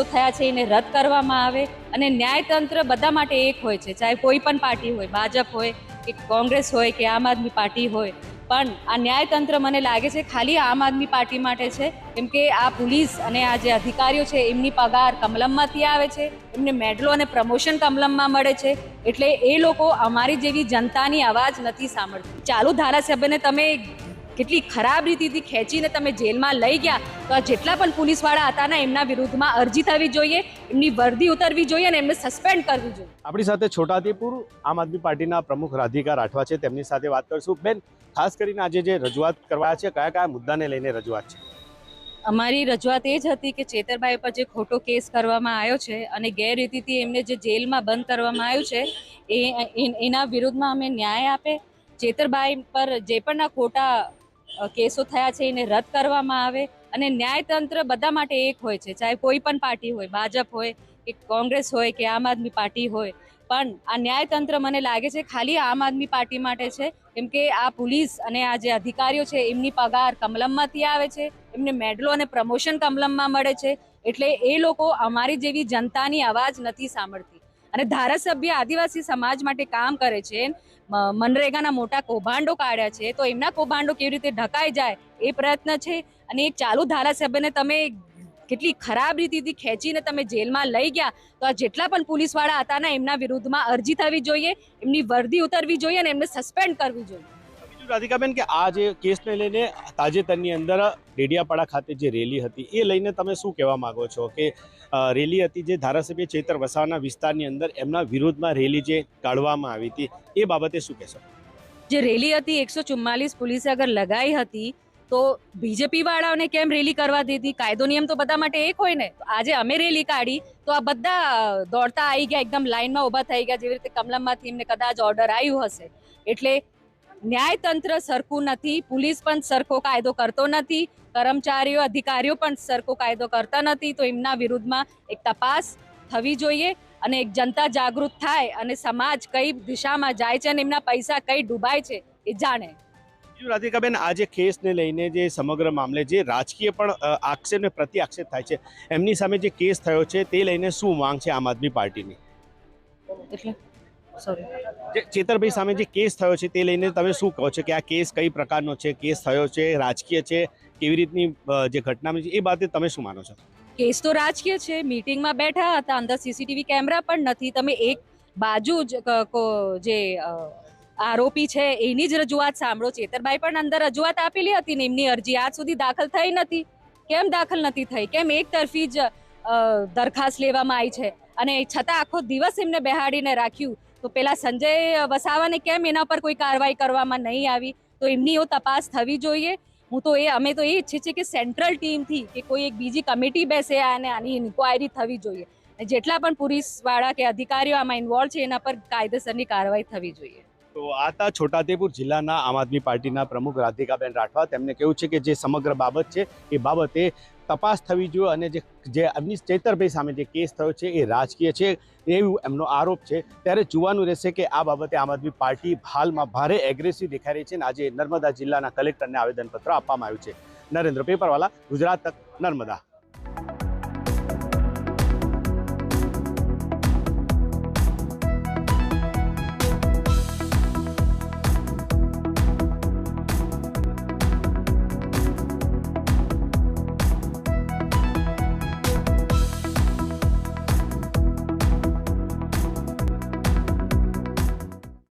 થયા છે, એને રદ કરવામાં આવે અને ન્યાયતંત્ર બધા માટે એક હોય છે, ચાહે કોઈ પણ પાર્ટી હોય, ભાજપ હોય કે કોંગ્રેસ હોય કે આમ આદમી પાર્ટી હોય. પણ આ ન્યાયતંત્ર મને લાગે છે ખાલી આમ આદમી પાર્ટી માટે છે, કેમ કે આ પોલીસ અને આ જે અધિકારીઓ છે, એમની પગાર કમલમમાંથી આવે છે, એમને મેડલો અને પ્રમોશન કમલમમાં મળે છે, એટલે એ લોકો અમારી જેવી જનતાની અવાજ નથી સાંભળતી. ચાલુ ધારાસભ્યને તમે કેટલી ખરાબ રીતિથી ખેંચીને તમે જેલમાં લઈ ગયા. તો આ જેટલા પણ પોલીસવાળા હતા ને એમના વિરુદ્ધમાં અરજી થવી જોઈએ એમની વર્દી ઉતરવી જોઈએ અને એમને સસ્પેન્ડ કરવી જોઈએ. આપણી સાથે છોટાદીપુર આમ આદમી પાર્ટીના પ્રમુખ રાધિકા રાઠવા છે. તેમની સાથે વાત કરીશું. બેન ખાસ કરીને આજે જે રજૂઆત કરવા છે કયા કયા મુદ્દાને લઈને રજૂઆત છે? અમારી રજૂઆત એ જ હતી કે ચેતરભાઈ પર જે ખોટો કેસ કરવામાં આવ્યો છે અને ગેરરીતિથી એમને જે જેલમાં બંધ કરવામાં આવ્યું છે એ એના વિરુદ્ધમાં અમે ન્યાય આપે. ચેતરભાઈ પર જે પણ આ ખોટા કેસો થયા છે, એને રદ કરવામાં આવે અને ન્યાયતંત્ર બધા માટે એક હોય છે, ચાહે કોઈ પણ પાર્ટી હોય, ભાજપ હોય કે કોંગ્રેસ હોય કે આમ આદમી પાર્ટી હોય. પણ આ ન્યાયતંત્ર મને લાગે છે ખાલી આમ આદમી પાર્ટી માટે છે, કેમ કે આ પોલીસ અને આ જે અધિકારીઓ છે, એમની પગાર કમલમમાંથી આવે છે, એમને મેડલો અને પ્રમોશન કમલમમાં મળે છે. એટલે એ લોકો અમારી જેવી જનતાની અવાજ નથી સાંભળતી. અને ધારાસભ્ય આદિવાસી સમાજ માટે કામ કરે છે. મનરેગાના મોટા કૌભાંડો કાઢ્યા છે. તો એમના કૌભાંડો કેવી રીતે ઢકાઈ જાય એ પ્રયત્ન છે. અને એક ચાલુ ધારાસભ્યને તમે કેટલી ખરાબ રીતેથી ખેંચીને તમે જેલમાં લઈ ગયા, તો આ જેટલા પણ પોલીસવાળા હતા ને એમના વિરુદ્ધમાં અરજી થવી જોઈએ, એમની વર્દી ઉતરવી જોઈએ અને એમને સસ્પેન્ડ કરવી જોઈએ. રાધિકાબેન, કે આ જે કેસને લઈને તાજેતરની અંદર ડેડિયાપાડા ખાતે જે રેલી હતી, એ લઈને તમે શું કહેવા માંગો છો? કે રેલી હતી જે ધારાસભ્ય ચેતર વસાવાના વિસ્તારની અંદર એમના વિરોધમાં રેલી જે કાઢવામાં આવી હતી, એ બાબતે શું કહેશો? જે રેલી હતી, એકસો ચુમ્માલીસ પોલીસે અગર લગાઈ હતી, તો બીજેપી વાળાઓને કેમ રેલી કરવા દીધી? કાયદો નિયમ તો બધા માટે એક હોય ને? આજે અમે રેલી કાઢી, તો આ બધા દોડતા આવી ગયા, એકદમ લાઈનમાં ઊભા થઈ ગયા, જેવી રીતે કમલમમાંથી એમને કદાચ ઓર્ડર આવ્યું હશે. એટલે ન્યાયતંત્ર સરખું નથી પોલીસ પણ સરખો કાયદો કરતો નથી કર્મચારીઓ અધિકારીઓ પણ સરખો કાયદો કરતા નથી તો એમના વિરુદ્ધમાં એક તપાસ થવી જોઈએ અને એક જનતા જાગૃત થાય અને સમાજ કઈ દિશામાં જાય છે અને એમના પૈસા કઈ ડૂબાય છે એ જાણે. બીજું રાધિકાબેન આ જે કેસને લઈને જે સમગ્ર મામલે જે રાજકીય પણ આક્ષેપ ને પ્રતિ આક્ષેપ થાય છે એમની સામે જે કેસ થયો છે તે લઈને શું માંગ છે આમ આદમી પાર્ટીની? એટલે સોરી જે ચેતરભાઈ સામે જે કેસ થયો છે તે લઈને તમે શું કહો છો કે આ કેસ કઈ પ્રકારનો છે? કેસ થયો છે? રાજકીય છે? કેવી રીતની જે ઘટના છે એ બાબતે તમે શું માનો છો? કેસ તો રાજકીય છે. મીટિંગમાં બેઠા હતા. અંદર સીસીટીવી કેમેરા પણ નથી. તમે એક બાજુ જ જે આરોપી છે એની જ રજૂઆત સાંભળો. ચેતરભાઈ પણ અંદર રજૂઆત આપેલી હતી ને એમની અરજી આજ સુધી દાખલ થઈ નથી. કેમ દાખલ નથી થઈ? કેમ એક તરફી જ દરખાસ્ત લેવામાં આવી છે? અને છતાં આખો દિવસ એમને બેહાડીને રાખ્યું. તો પેલા સંજય વસાવાને કેમ એના પર કોઈ કાર્યવાહી કરવામાં નહીં આવી? તો એમની એવો તપાસ થવી જોઈએ. હું તો એ, અમે તો એ ઈચ્છીએ છીએ કે સેન્ટ્રલ ટીમથી કે કોઈ એક બીજી કમિટી બેસે અને આની ઇન્ક્વાયરી થવી જોઈએ. જેટલા પણ પોલીસવાળા કે અધિકારીઓ આમાં ઇન્વોલ્વ છે, એના પર કાયદેસરની કાર્યવાહી થવી જોઈએ. તો આ છોટાદેપુર જિલ્લાના આમ આદમી પાર્ટીના પ્રમુખ રાધિકાબેન રાઠવા. તેમને કહ્યું છે કે જે સમગ્ર બાબત છે, એ બાબતે તપાસ થવી જોઈએ અને જે જે અવનીશ ચેતરભાઈ સામે જે કેસ થયો છે, એ રાજકીય છે, એવું એમનો આરોપ છે. ત્યારે જોવાનું રહેશે કે આ બાબતે આમ આદમી પાર્ટી હાલમાં ભારે એગ્રેસિવ દેખાઈ રહી છે અને આજે નર્મદા જિલ્લાના કલેક્ટરને આવેદનપત્ર આપવામાં આવ્યું છે. નરેન્દ્ર પેપરવાલા, ગુજરાત તક નર્મદા.